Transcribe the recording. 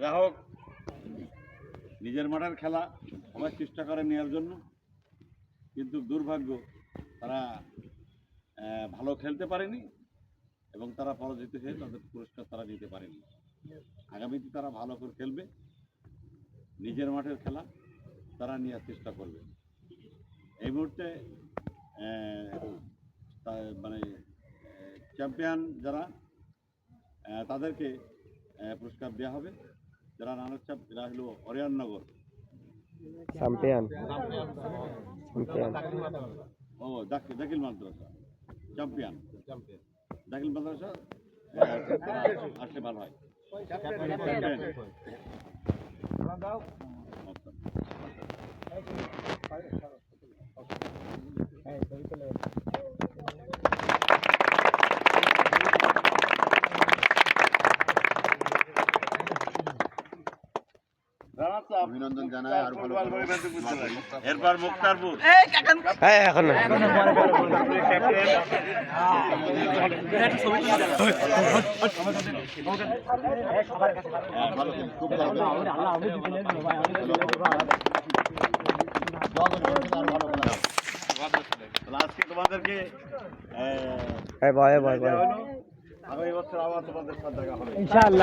যা হোক, নিজের মাঠের খেলা সবাই চেষ্টা করে নেওয়ার জন্য। কিন্তু দুর্ভাগ্য, তারা ভালো খেলতে পারেনি এবং তারা পরাজিত হয়ে তাদের পুরস্কার তারা নিতে পারেনি। আগামীতে তারা ভালো করে খেলবে, নিজের মাঠের খেলা তারা নেওয়ার চেষ্টা করবে। এই মুহূর্তে মানে চ্যাম্পিয়ন যারা তাদেরকে পুরস্কার দেওয়া হবে। যারা রানার চাপ এরা হলো অরিয়াননগর চ্যাম্পিয়ন চ্যাম্পিয়ন ও দাখিল দাখিল মাদ্রাসা। চ্যাম্পিয়ন দাখিল মাদ্রাসা? আসলে ভালো হয়। চ্যাম্পিয়ন। অভিনন্দন জানাই আর ভালো এরপর মুক্তারপুর হ্যাঁ এখন হ্যাঁ, আজকে তোমাদেরকে হ্যাঁ। আগামী বছর আবার তোমাদের সাথে দেখা হবে। ইনশাআল্লাহ।